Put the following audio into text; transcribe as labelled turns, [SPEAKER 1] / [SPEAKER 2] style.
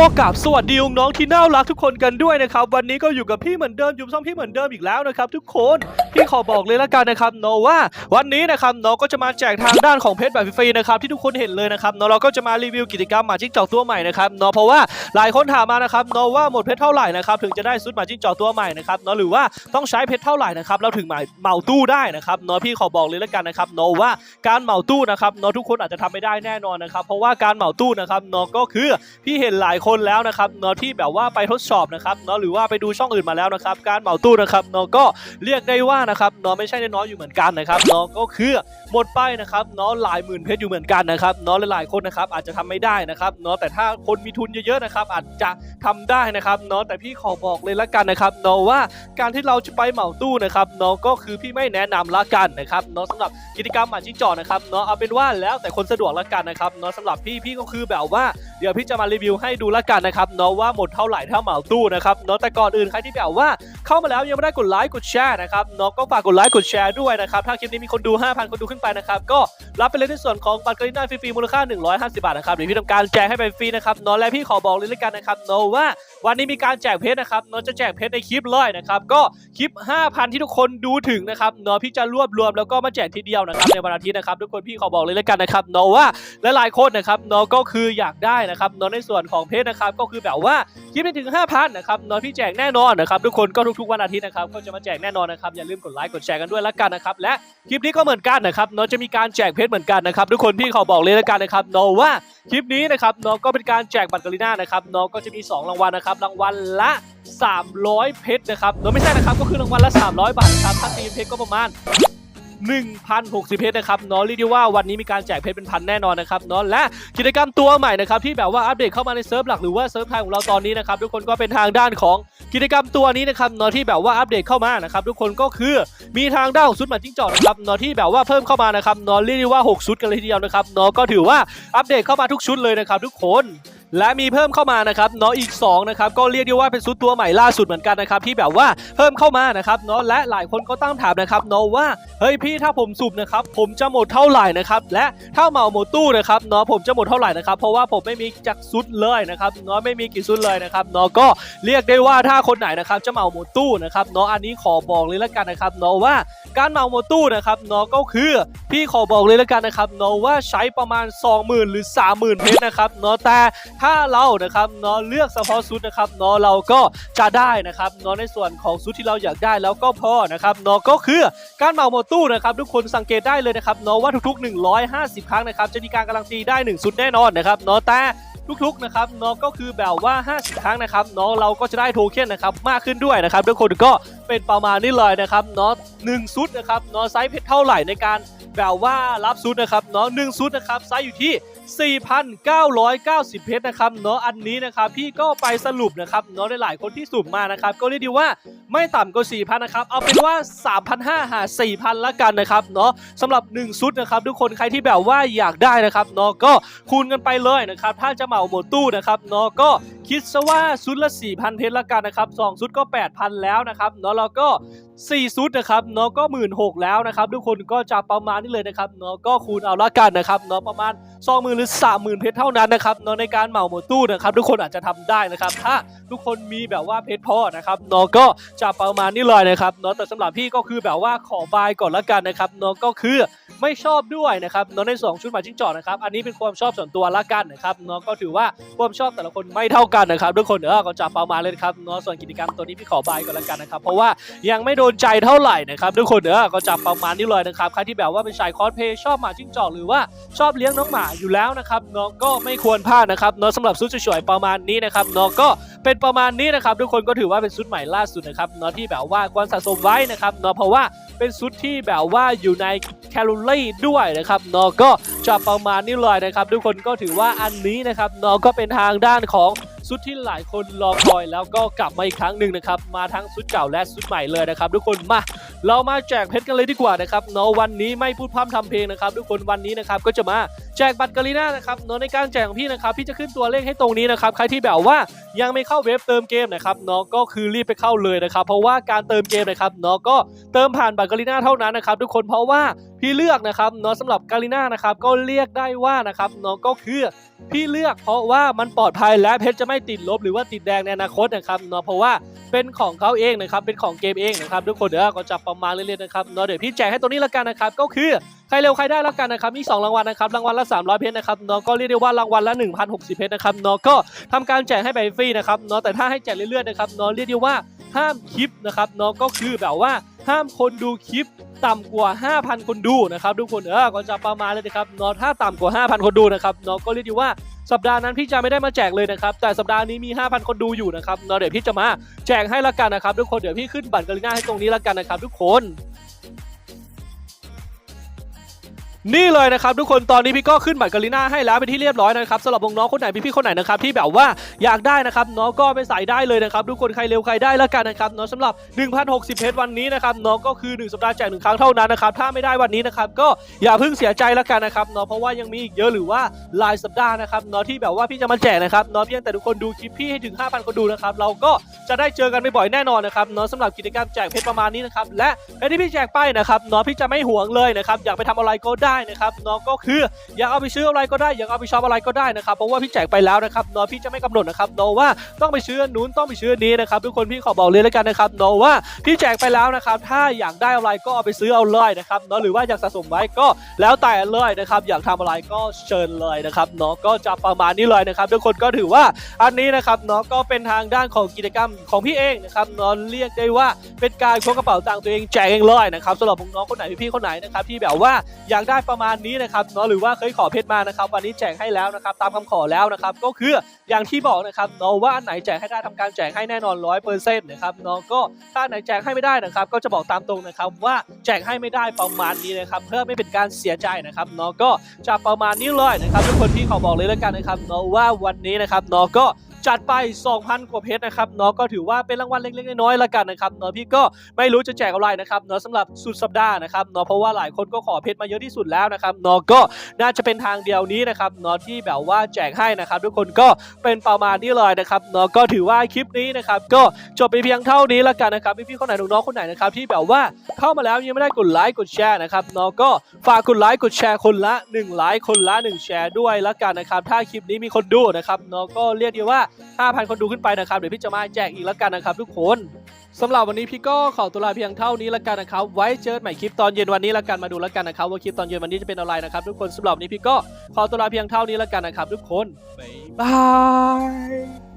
[SPEAKER 1] ก็กราบสวัสดีน้องที่น่ารักทุกคนกันด้วยนะครับ วันนี้ก็อยู่กับพี่เหมือนเดิมยู่ช่องพี่เหมือนเดิมอีกแล้วนะครับ ทุกคนพี่ขอบอกเลยละกันนะครับเนว่า วันนี้นะครับเนาะก็จะมาแจกทางด้านของเพชรแบบฟรีๆนะครับที่ทุกคนเห็นเลยนะครับเนาะเราก็จะมารีวิวกิจกรรมหมาจิ้งจอกตัวใหม่นะครับเนาะเพราะว่าหลายคนถามมานะครับเนาะว่าหมดเพชรเท่าไหร่นะครับถึงจะได้ซุดหมาจิ้งจอกตัวใหม่นะครับเนาะหรือว่าต้องใช้เพชรเท่าไหร่นะครับเราถึงหมาเหมาตู้ได้นะครับเนาะพี่ขอบอกเลยละกันนะครับเนาะว่าการเหมาตู้นะครับเนาะทุกคนอาจจะทำไม่ได้แน่นอนนะครับเพราะว่าการเหมาตู้นะครับเนาะก็คือพี่เห็นหลายคนแล้วนะครับเนาะที่แบบว่าไปทดสอบนะครับเนาะหรือว่าไปดูช่องอื่นมาแล้วนะครับ การเหมาตู้นะครับเนาะก็เรียกได้ว่านะครับเนาะไม่ใช่น้อยอยู่เหมือนกันนะครับเนาะก็คือหมดไปนะครับเนาะหลายหมื่นเพชรอยู่เหมือนกันนะครับเนาะหลายๆคนนะครับอาจจะทำไม่ได้นะครับเนาะแต่ถ้าคนมีทุนเยอะๆนะครับอาจจะทำได้นะครับเนาะแต่พี่ขอบอกเลยละกันนะครับเนาะว่าการที่เราจะไปเหมาตู้นะครับเนาะก็คือพี่ไม่แนะนำละกันนะครับเนาะสำหรับกิจกรรมหมาจิ้งจอกนะครับเนาะเอาเป็นว่าแล้วแต่คนสะดวกละกันนะครับเนาะสำหรับพี่พี่ก็คือแบบว่าเดี๋ยวพี่จะมารีวิวให้ดูละกันนะครับเนาะว่าหมดเท่าไหร่ถ้าเหมาตู้นะครับเนาะแต่ก่อนอื่นใครที่แบบว่าเข้ามาแล้วยังไม่ได้กดไลค์กดแชร์นะครับเนาะก็ฝากกดไลค์กดแชร์ด้วยนะครับถ้าคลิปนี้มีคนดู 5,000 คนดูขึ้นไปนะครับก็รับไปเลยในส่วนของบัตรกรีน่าฟรีๆมูลค่า 150 บาทนะครับเดี๋ยวพี่ทำการแจกให้ไปฟรีนะครับเนาะและพี่ขอบอกเลยละกันนะครับเนาะว่าวันนี้มีการแจกเพชรนะครับเนาะจะแจกเพชรในคลิปเลยนะครับก็คลิป 5,000 ที่ทุกคนดูถึงนะครับเนาะพี่จะรวบรวมแล้วก็มาแจกทีเดียวนะครับในวันอาทิตย์นะครับทุกคนพี่ขอบอกเลยละกันนะครับเนาะว่าหลายคนนะครับเนาะก็คืออยากได้นะครับเนาะในส่วนของเพชรนะครับก็คือแบบว่าคลิปไปถึง 5,000นะครับเนาะพี่แจกแน่นอนนะครับทุกคนก็ทุกๆวันอาทิตย์นะครับก็จะมาแจกแน่นอนนะครับอย่าลืมกดไลค์กดแชร์กันด้วยละกันนะครับและคลิปนี้ก็เหมือนกันนะครับเนาะจะมีการแจกเพชรเหมือนกันนะครับทุกคนพี่ขอบอกเลยละกันนะครับเนาะว่าคลิปนี้นะครับเนาะก็เป็นการแจกบัตรกาลิน่านะครับเนาะก็จะมี 2 รางวัลนะครับรางวัลละ 300 เพชรนะครับเนาะไม่ใช่นะครับก็คือรางวัลละ 300 บาทนะครับถ้าตีเพชรก็ประมาณ 1,060 เพชรนะครับเนาะเรียกได้ว่าวันนี้มีการแจกเพชรเป็นพันแน่นอนนะครับเนาะและกิจกรรมตัวใหม่นะครับที่แบบว่าอัปเดตเข้ามาในเซิร์ฟหลักหรือว่าเซิร์ฟไทยของเราตอนนี้นะครับทุกคนก็เป็นทางด้านของกิจกรรมตัวนี้นะครับเนาะที่แบบว่าอัปเดตเข้ามานะครับทุกคนก็คือมีทางด้านของซุดหมาจิ้งจอกนะครับเนาะที่แบบว่าเพิ่มเข้ามานะครับเนาะเรียกได้ว่า 6 ชุดกันเลยทีเดียวนะครับเนาะก็ถือว่าอัปเดตเข้ามาทุกชุดเลยนะครับทุกคน และมีเพิ่มเข้ามานะครับเนาะอีก2นะครับก็เรียกได้ว่าเป็นซุดตัวใหม่ล่าสุดเหมือนกันนะครับที่แบบว่าเพิ่มเข้ามานะครับเนาะและหลายคนก็ตั้งถามนะครับเนาะว่าเฮ้ยพี่ถ้าผมสูบนะครับผมจะหมดเท่าไหร่นะครับและถ้าเหมาหมดตู้นะครับเนาะผมจะหมดเท่าไหร่นะครับเพราะว่าผมไม่มีจักซุดเลยนะครับเนาะไม่มีกี่ซุดเลยนะครับเนาะก็เรียกได้ว่าถ้าคนไหนนะครับจะเหมาหมดตู้นะครับเนาะอันนี้ขอบอกเลยละกันนะครับเนาะว่าการเหมาหมดตู้นะครับเนาะก็คือพี่ขอบอกเลยละกันนะครับเนาะว่าใช้ประมาณ 20,000 หรือ 30,000เพชรนะครับเนาะแต่ถ้าเรานะครับเนาะเลือกเฉพาะชุดนะครับเนาะเราก็จะได้นะครับเนาะในส่วนของชุดที่เราอยากได้แล้วก็พอนะครับเนาะก็คือการเหมาหมดตู้นะครับทุกคนสังเกตได้เลยนะครับเนาะว่าทุกๆ 150 ครั้งนะครับจะมีการการันตีได้ 1 ชุดแน่นอนนะครับเนาะแต่ทุกๆนะครับเนาะก็คือแบบว่า 50 ครั้งนะครับเนาะเราก็จะได้โทเค็นนะครับมากขึ้นด้วยนะครับทุกคนก็เป็นประมาณนี้เลยนะครับเนาะหนึ่งชุดนะครับเนาะไซส์เพชรเท่าไหร่ในการแบบว่ารับชุดนะครับเนาะหนึ่งชุดนะครับไซส์อยู่ที่ 4,990 เพชรนะครับเนาะอันนี้นะครับพี่ก็ไปสรุปนะครับเนาะหลายๆคนที่สุ่มมานะครับก็เรียกดีว่าไม่ต่ำกว่า4,000นะครับเอาเป็นว่า 3,500หา4,000ละกันนะครับเนาะสำหรับ 1 ชุดนะครับทุกคนใครที่แบบว่าอยากได้นะครับเนาะก็คูณกันไปเลยนะครับถ้าจะเหมาหมดตู้นะครับเนาะก็ คิดซะว่าชุดละ 4,000 เพชรละกันนะครับ2ชุดก็ 8,000 แล้วนะครับเนาะแล้วก็ 4 ชุดนะครับเนาะก็ 16,000แล้วนะครับทุกคนก็จะประมาณนี้เลยนะครับเนาะก็คูณเอาละกันนะครับเนาะประมาณ20,000หรือ 30,000 เพชรเท่านั้นนะครับเนาะในการเหมาหมดตู้นะครับทุกคนอาจจะทำได้นะครับถ้าทุกคนมีแบบว่าเพชรพอนะครับเนาะก็จะประมาณนี้เลยนะครับเนาะแต่สำหรับพี่ก็คือแบบว่าขอบายก่อนละกันนะครับเนาะก็คือไม่ชอบด้วยนะครับเนาะในสองชุดหมาจิ้งจอกนะครับอันนี้เป็นความชอบส่วนตัวละกันนะครับเนาะก็ถือว่าความชอบแต่ละคนไม่เท่ากันนะครับทุกคนเออก็จะประมาณเลยนะครับเนาะส่วนกิจกรรมตัวนี้พี่ขอบายก่อนละกันนะครับเพราะว่ายังไม่โดนใจเท่าไหร่นะครับทุกคนเออก็จะประมาณนี้เลยนะครับใครที่แบบว่าเป็นชายคอสเพย์ชอบหมาจิ้งจอกหรือว่าชอบเลี้ยงน้องหมาอยู่แล้วนะครับเนาะก็ไม่ควรพลาดนะครับเนาะสำหรับชุดสวยๆประมาณนี้นะครับเนาะก็เป็นประมาณนี้นะครับทุกคนก็ถือว่าเป็นชุดใหม่ล่าสุดนะครับเนาะที่แบบว่าควรสะสมไว้นะครับเนาะเพราะว่าเป็นชุดที่แบบว่าอยู่ในแคลอรี่ด้วยนะครับเนาะก็จะประมาณนี้เลยนะครับทุกคนก็ถือว่าอันนี้นะครับเนาะก็เป็นทางด้านของ ชุดที่หลายคนรอคอยแล้วก็กลับมาอีกครั้งหนึ่งนะครับ มาทั้งชุดเก่าและชุดใหม่เลยนะครับ ทุกคนมาเรามาแจกเพชรกันเลยดีกว่านะครับเนาะวันนี้ไม่พูดพร่ำทำเพลงนะครับ ทุกคนวันนี้นะครับก็จะมา จกบัตรกาลิน่านะครับเนาะในการแจกของพี่นะครับพี่จะขึ้นตัวเลขให้ตรงนี้นะครับใครที่แบบว่ายังไม่เข้าเว็บเติมเกมนะครับเนาะก็คือรีบไปเข้าเลยนะครับ เพราะว่าการเติมเกมนะครับเนาะก็เติมผ่านบัตรกาลิน่าเท่านั้นนะครับทุกคนเพราะว่าพี่เลือกนะครับเนาะสำหรับกาลิน่านะครับก็เรียกได้ว่านะครับเนาะก็คือพี่เลือกเพราะว่ามันปลอดภัยและเพชรจะไม่ติดลบหรือว่าติดแดงในอนาคตนะครับเนาะเพราะว่าเป็นของเขาเองนะครับเป็นของเกมเองนะครับทุกคนเดี๋ยวก็จะประมาณเรื่อยๆนะครับเนาะเดี๋ยวพี่แจกให้ตัวนี้ละกันนะครับก็คือ ใครเร็วใครได้แล้วกันนะครับมี2รางวัลนะครับรางวัลละ 300 เพชรนะครับเนาะก็เรียกได้ว่ารางวัลละ 1,060 เพชรนะครับเนาะก็ทำการแจกให้ไปฟรีนะครับเนาะแต่ถ้าให้แจกเรื่อยๆนะครับเนาะเรียกได้ว่าห้ามคลิปนะครับเนาะก็คือแบบว่าห้ามคนดูคลิปต่ำกว่า 5,000 คนดูนะครับทุกคนเออก็จะประมาณเลยนะครับเนาะถ้าต่ำกว่า 5,000 คนดูนะครับเนาะก็เรียกได้ว่าสัปดาห์นั้นพี่จะไม่ได้มาแจกเลยนะครับแต่สัปดาห์นี้มี 5,000 คนดูอยู่นะครับเนาะเดี๋ยวพี่จะมาแจกให้ละกันนะครับทุกคนเดี๋ยวพี่ขึ้นบัตรกาลิน่าให้ตรงนี้ละกันนะครับทุกคน นี่เลยนะครับทุกคนตอนนี้พี่ก็ขึ้นบัตรกาลิน่าให้แล้วเป็นที่เรียบร้อยนะครับสำหรับน้องๆคนไหนพี่ๆคนไหนนะครับที่แบบว่าอยากได้นะครับน้องก็ไปใส่ได้เลยนะครับทุกคนใครเร็วใครได้แล้วกันนะครับเนาะสำหรับ 1,060เพชรวันนี้นะครับน้องก็คือ 1 สัปดาห์แจกหนึ่งครั้งเท่านั้นนะครับถ้าไม่ได้วันนี้นะครับก็อย่าเพิ่งเสียใจแล้วกันนะครับเนาะเพราะว่ายังมีอีกเยอะหรือว่าหลายสัปดาห์นะครับเนาะที่แบบว่าพี่จะมาแจกนะครับเนาะเพียงแต่ทุกคนดูคลิปพี่ให้ถึง 5,000 คนดูนะครับเราก็จะได้เจอกันบ่อยๆแน่นอนนะครับเนาะสำหรับกิจกรรมแจกเพชรประมาณนี้นะครับและเพชรที่พี่แจกไปนะครับเนาะพี่จะไม่หวงเลยนะครับอยากไปทำอะไรก็ได้ได้นะครับเนาะก็คืออยากเอาไปซื้ออะไรก็ได้อยากเอาไปช็อปอะไรก็ได้นะครับเพราะว่าพี่แจกไปแล้วนะครับเนาะพี่จะไม่กำหนดนะครับเนาะว่าต้องไปซื้อนู้นต้องไปซื้อนี้นะครับทุกคนพี่ขอบอกเลยแล้วกันนะครับเนาะว่าพี่แจกไปแล้วนะครับถ้าอยากได้อะไรก็เอาไปซื้อเอาเลยนะครับเนาะหรือว่าอยากสะสมไว้ก็แล้วแต่เลยนะครับอยากทำอะไรก็เชิญเลยนะครับเนาะก็จะประมาณนี้เลยนะครับทุกคนก็ถือว่าอันนี้นะครับเนาะก็เป็นทางด้านของกิจกรรมของพี่เองนะครับเนาะเรียกได้ว่าเป็นการพกกระเป๋าตังค์ตัวเองแจกเองเลยนะครับสำหรับน้องคนไหนพี่ๆคนไหนนะครับที่แบบว่าอยากได้ประมาณนี้นะครับเนาะหรือว่าเคยขอเพชรมานะครับ วันนี้แจกให้แล้วนะครับ ตามคำขอแล้วนะครับ ก็คืออย่างที่บอกนะครับเนาะว่าอันไหนแจกให้ได้ทำการแจกให้แน่นอนร้อยเปอร์เซ็นต์นะครับเนาะก็ถ้าไหนแจกให้ไม่ได้นะครับ ก็จะบอกตามตรงนะครับว่าแจกให้ไม่ได้ประมาณนี้นะครับเพื่อไม่เป็นการเสียใจนะครับเนาะก็จะประมาณนี้เลยนะครับทุกคนพี่ขอบอกเลยแล้วกันนะครับเนาะว่าวันนี้นะครับเนาะก็ จัดไป 2,000 กว่าเพชรนะครับเนาะก็ถือว่าเป็นรางวัลเล็กๆน้อยๆละกันนะครับเนาะพี่ก็ไม่รู้จะแจกอะไรนะครับเนาะสำหรับสุดสัปดาห์นะครับเนาะเพราะว่าหลายคนก็ขอเพชรมาเยอะที่สุดแล้วนะครับเนาะก็น่าจะเป็นทางเดียวนี้นะครับเนาะที่แบบว่าแจกให้นะครับ ทุกคนก็เป็นประมาณนี้เลยนะครับเนาะก็ถือว่าคลิปนี้นะครับก็จบไปเพียงเท่านี้ละกันนะครับพี่ๆคนไหนน้องๆคนไหนนะครับที่แบบว่าเข้ามาแล้วยังไม่ได้กดไลค์กดแชร์นะครับเนาะก็ฝากกดไลค์กดแชร์คนละ1ไลค์คนละ 1 แชร์ด้วยละกันนะครับถ้าคลิปนี้มีคนดูนะครับเนาะก็เรียกได้ว่า5,000 คนดูขึ้นไปนะครับ เดี๋ยวพี่จะมาแจกอีกแล้วกันนะครับทุกคนสำหรับวันนี้พี่ก็ขอตัวลาเพียงเท่านี้แล้วกันนะครับ ไว้เจอกันใหม่คลิปตอนเย็นวันนี้แล้วกันมาดูแล้วกันนะครับว่าคลิปตอนเย็นวันนี้จะเป็นอะไรนะครับทุกคนสำหรับวันนี้พี่ก็ขอตัวลาเพียงเท่านี้แล้วกันนะครับทุกคนบ๊ายบาย